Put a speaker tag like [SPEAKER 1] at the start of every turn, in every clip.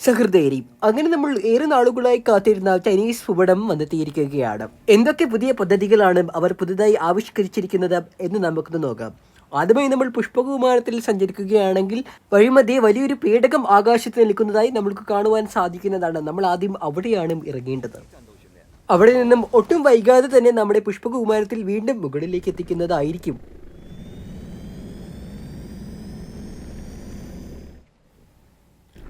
[SPEAKER 1] സഹൃദയരി അങ്ങനെ നമ്മൾ ഏറെ നാളുകളായി കാത്തിരുന്ന ചൈനീസ് ഭൂപടം വന്നെത്തിയിരിക്കുകയാണ്. എന്തൊക്കെ പുതിയ പദ്ധതികളാണ് അവർ പുതുതായി ആവിഷ്കരിച്ചിരിക്കുന്നത് എന്ന് നമുക്കൊന്ന് നോക്കാം. ആദ്യമായി നമ്മൾ പുഷ്പകുമാരത്തിൽ സഞ്ചരിക്കുകയാണെങ്കിൽ വഴിമധ്യേ വലിയൊരു പേടകം ആകാശത്ത് നിൽക്കുന്നതായി നമ്മൾക്ക് കാണുവാൻ സാധിക്കുന്നതാണ്. നമ്മൾ ആദ്യം അവിടെയാണ് ഇറങ്ങേണ്ടത്. അവിടെ നിന്നും ഒട്ടും വൈകാതെ തന്നെ നമ്മുടെ പുഷ്പകുമാരത്തിൽ വീണ്ടും മുകളിലേക്ക് എത്തിക്കുന്നതായിരിക്കും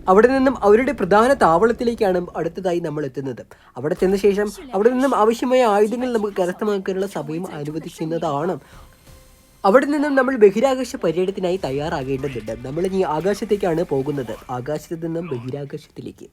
[SPEAKER 1] അവിടെ നിന്നും അവരുടെ പ്രധാന താവളത്തിലേക്കാണ് അടുത്തതായി നമ്മൾ എത്തുന്നത്. അവിടെ ചെന്ന ശേഷം അവിടെ നിന്നും ആവശ്യമായ ആയുധങ്ങൾ നമുക്ക് കരസ്ഥമാക്കാനുള്ള സമയം അനുവദിക്കുന്നതാണ്. അവിടെ നിന്നും നമ്മൾ ബഹിരാകാശ പര്യടനത്തിനായി തയ്യാറാകേണ്ടതുണ്ട്. നമ്മൾ ഇനി ആകാശത്തേക്കാണ് പോകുന്നത്. ആകാശത്ത് നിന്നും ബഹിരാകാശത്തിലേക്ക്.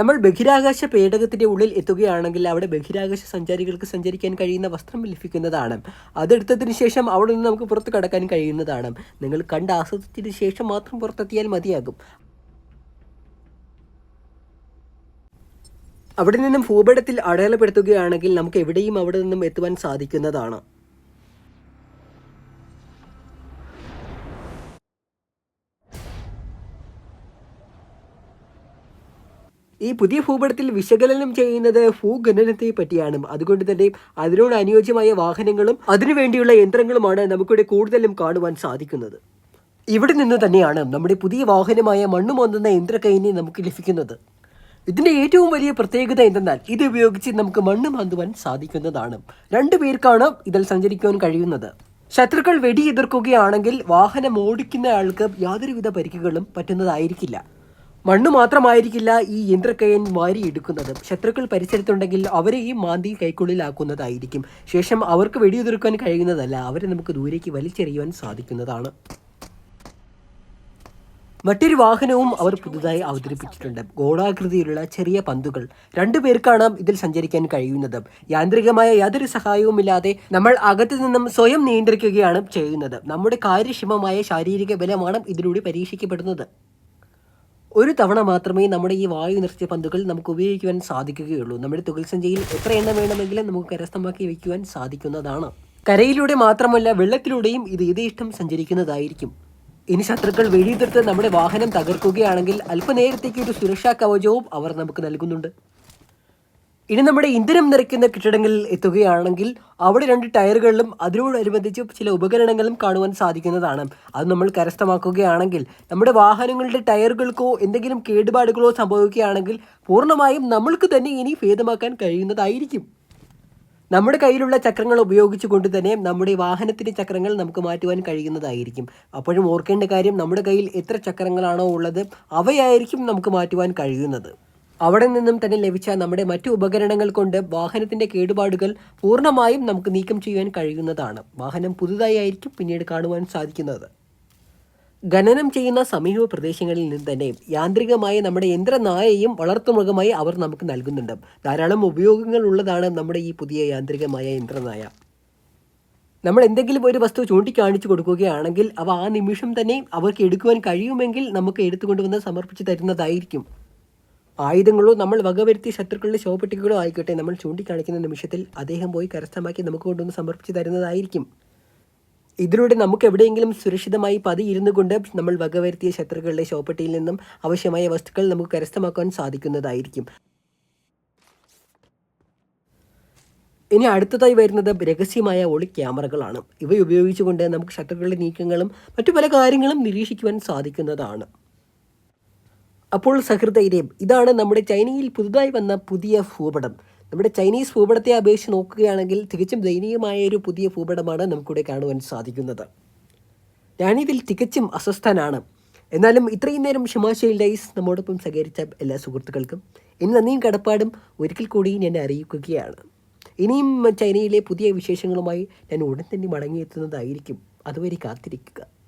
[SPEAKER 1] നമ്മൾ ബഹിരാകാശ പേടകത്തിന്റെ ഉള്ളിൽ എത്തുകയാണെങ്കിൽ അവിടെ ബഹിരാകാശ സഞ്ചാരികൾക്ക് സഞ്ചരിക്കാൻ കഴിയുന്ന വസ്ത്രം ലഭിക്കുന്നതാണ്. അതെടുത്തതിന് ശേഷം അവിടെ നിന്ന് നമുക്ക് പുറത്ത് കടക്കാൻ കഴിയുന്നതാണ്. നിങ്ങൾ കണ്ട് ആസ്വദിച്ചതിന് ശേഷം മാത്രം പുറത്തെത്തിയാൽ മതിയാകും. അവിടെ നിന്നും ഭൂപടത്തിൽ അടയാളപ്പെടുത്തുകയാണെങ്കിൽ നമുക്ക് എവിടെയും അവിടെ നിന്നും എത്തുവാൻ സാധിക്കുന്നതാണ്. ഈ പുതിയ ഭൂപടത്തിൽ വിശകലനം ചെയ്യുന്നത് ഭൂഖനനത്തെ പറ്റിയാണ്. അതുകൊണ്ട് തന്നെ അതിനോട് അനുയോജ്യമായ വാഹനങ്ങളും അതിനുവേണ്ടിയുള്ള യന്ത്രങ്ങളുമാണ് നമുക്കിവിടെ കൂടുതലും കാണുവാൻ സാധിക്കുന്നത്. ഇവിടെ നിന്ന് തന്നെയാണ് നമ്മുടെ പുതിയ വാഹനമായ മണ്ണു മൊന്തുന്ന യന്ത്രകൈനി നമുക്ക് ലഭിക്കുന്നത്. ഇതിന്റെ ഏറ്റവും വലിയ പ്രത്യേകത എന്തെന്നാൽ ഇത് ഉപയോഗിച്ച് നമുക്ക് മണ്ണ് മാന്തുവാൻ സാധിക്കുന്നതാണ്. രണ്ടു പേർക്കാണ് ഇതിൽ സഞ്ചരിക്കുവാൻ കഴിയുന്നത്. ശത്രുക്കൾ വെടിയെതിർക്കുകയാണെങ്കിൽ വാഹനം ഓടിക്കുന്ന ആൾക്ക് യാതൊരുവിധ പരിക്കുകളും പറ്റുന്നതായിരിക്കില്ല. മണ്ണ് മാത്രമായിരിക്കില്ല ഈ യന്ത്രക്കയൻ വാരിയെടുക്കുന്നത്. ശത്രുക്കൾ പരിസരത്തുണ്ടെങ്കിൽ അവരെ ഈ മാന്തി കൈക്കുള്ളിലാക്കുന്നതായിരിക്കും. ശേഷം അവർക്ക് വെടിയുതിർക്കാൻ കഴിയുന്നതല്ല അവരെ നമുക്ക് ദൂരേക്ക് വലിച്ചെറിയുവാൻ സാധിക്കുന്നതാണ്. മറ്റൊരു വാഹനവും അവർ പുതുതായി അവതരിപ്പിച്ചിട്ടുണ്ട്. ഗോളാകൃതിയിലുള്ള ചെറിയ പന്തുകൾ. രണ്ടു പേർക്കാണ് ഇതിൽ സഞ്ചരിക്കാൻ കഴിയുന്നത്. യാന്ത്രികമായ യാതൊരു സഹായവുമില്ലാതെ നമ്മൾ അകത്തു നിന്നും സ്വയം നിയന്ത്രിക്കുകയാണ് ചെയ്യുന്നത്. നമ്മുടെ കാര്യക്ഷമമായ ശാരീരിക ബലമാണ് ഇതിലൂടെ പരീക്ഷിക്കപ്പെടുന്നത്. ഒരു തവണ മാത്രമേ നമ്മുടെ ഈ വായു നിർത്തിയ പന്തുകൾ നമുക്ക് ഉപയോഗിക്കുവാൻ സാധിക്കുകയുള്ളൂ. നമ്മുടെ തുകൽ സഞ്ചിയിൽ എത്ര എണ്ണം വേണമെങ്കിലും നമുക്ക് കരസ്ഥമാക്കി വയ്ക്കുവാൻ സാധിക്കുന്നതാണ്. കരയിലൂടെ മാത്രമല്ല വെള്ളത്തിലൂടെയും ഇത് യഥേഷ്ടം സഞ്ചരിക്കുന്നതായിരിക്കും. ഇനി ശത്രുക്കൾ വെടിയുതിർത്ത് നമ്മുടെ വാഹനം തകർക്കുകയാണെങ്കിൽ അല്പനേരത്തേക്ക് ഒരു സുരക്ഷാ കവചവും അവർ നമുക്ക് നൽകുന്നുണ്ട്. ഇനി നമ്മുടെ ഇന്ധനം നിറയ്ക്കുന്ന കെട്ടിടങ്ങളിൽ എത്തുകയാണെങ്കിൽ അവിടെ രണ്ട് ടയറുകളിലും അതിനോടനുബന്ധിച്ച് ചില ഉപകരണങ്ങളും കാണുവാൻ സാധിക്കുന്നതാണ്. അത് നമ്മൾ കരസ്ഥമാക്കുകയാണെങ്കിൽ നമ്മുടെ വാഹനങ്ങളുടെ ടയറുകൾക്കോ എന്തെങ്കിലും കേടുപാടുകളോ സംഭവിക്കുകയാണെങ്കിൽ പൂർണമായും നമ്മൾക്ക് തന്നെ ഇനി ഭേദമാക്കാൻ കഴിയുന്നതായിരിക്കും. നമ്മുടെ കയ്യിലുള്ള ചക്രങ്ങൾ ഉപയോഗിച്ചുകൊണ്ട് തന്നെ നമ്മുടെ വാഹനത്തിന്റെ ചക്രങ്ങൾ നമുക്ക് മാറ്റുവാൻ കഴിയുന്നതായിരിക്കും. അപ്പോഴും ഓർക്കേണ്ട കാര്യം നമ്മുടെ കയ്യിൽ എത്ര ചക്രങ്ങളാണോ ഉള്ളത് അവയായിരിക്കും നമുക്ക് മാറ്റുവാൻ കഴിയുന്നത്. അവിടെ നിന്നും തന്നെ ലഭിച്ച നമ്മുടെ മറ്റു ഉപകരണങ്ങൾ കൊണ്ട് വാഹനത്തിന്റെ കേടുപാടുകൾ പൂർണമായും നമുക്ക് നീക്കം ചെയ്യാൻ കഴിയുന്നതാണ്. വാഹനം പുതുതായി ആയിരിക്കും പിന്നീട് കാണുവാൻ സാധിക്കുന്നത്. ഖനനം ചെയ്യുന്ന സമീപ പ്രദേശങ്ങളിൽ നിന്ന് തന്നെ യാന്ത്രികമായ നമ്മുടെ യന്ത്രനായയും വളർത്തുമൃഗമായി അവർ നമുക്ക് നൽകുന്നുണ്ട്. ധാരാളം ഉപയോഗങ്ങൾ ഉള്ളതാണ് നമ്മുടെ ഈ പുതിയ യാന്ത്രികമായ യന്ത്രനായ. നമ്മൾ എന്തെങ്കിലും ഒരു വസ്തു ചൂണ്ടിക്കാണിച്ചു കൊടുക്കുകയാണെങ്കിൽ അവ ആ നിമിഷം തന്നെ അവർക്ക് എടുക്കുവാൻ കഴിയുമെങ്കിൽ നമുക്ക് എടുത്തുകൊണ്ടുവന്ന് സമർപ്പിച്ച് തരുന്നതായിരിക്കും. ആയുധങ്ങളോ നമ്മൾ വകവരുത്തിയ ശത്രുക്കളുടെ ശവപ്പെട്ടികളോ ആയിക്കോട്ടെ നമ്മൾ ചൂണ്ടിക്കാണിക്കുന്ന നിമിഷത്തിൽ അദ്ദേഹം പോയി കരസ്ഥമാക്കി നമുക്ക് കൊണ്ടുവന്ന് സമർപ്പിച്ചു തരുന്നതായിരിക്കും. ഇതിലൂടെ നമുക്ക് എവിടെയെങ്കിലും സുരക്ഷിതമായി പതിയിരുന്നു കൊണ്ട് നമ്മൾ വകവരുത്തിയ ശത്രുക്കളുടെ ശവപ്പെട്ടിയിൽ നിന്നും ആവശ്യമായ വസ്തുക്കൾ നമുക്ക് കരസ്ഥമാക്കാൻ സാധിക്കുന്നതായിരിക്കും. ഇനി അടുത്തതായി വരുന്നത് രഹസ്യമായ ഒളി ക്യാമറകളാണ്. ഇവ ഉപയോഗിച്ചുകൊണ്ട് നമുക്ക് ശത്രുക്കളുടെ നീക്കങ്ങളും മറ്റു പല കാര്യങ്ങളും നിരീക്ഷിക്കുവാൻ സാധിക്കുന്നതാണ്. അപ്പോൾ സഹൃദൈര്യം ഇതാണ് നമ്മുടെ ചൈനയിൽ പുതുതായി വന്ന പുതിയ ഭൂപടം. നമ്മുടെ ചൈനീസ് ഭൂപടത്തെ അപേക്ഷിച്ച് നോക്കുകയാണെങ്കിൽ തികച്ചും ദയനീയമായ ഒരു പുതിയ ഭൂപടമാണ് നമുക്കിവിടെ കാണുവാൻ സാധിക്കുന്നത്. ഞാനിതിൽ തികച്ചും അസ്വസ്ഥനാണ്. എന്നാലും ഇത്രയും നേരം ഷിമാശയിൽ ഡൈസ് നമ്മോടൊപ്പം സഹകരിച്ച എല്ലാ സുഹൃത്തുക്കൾക്കും ഇനി നന്ദിയും കടപ്പാടും ഒരിക്കൽ കൂടി ഞാൻ അറിയിക്കുകയാണ്. ഇനിയും ചൈനയിലെ പുതിയ വിശേഷങ്ങളുമായി ഞാൻ ഉടൻ തന്നെ മടങ്ങിയെത്തുന്നതായിരിക്കും. അതുവരെ കാത്തിരിക്കുക.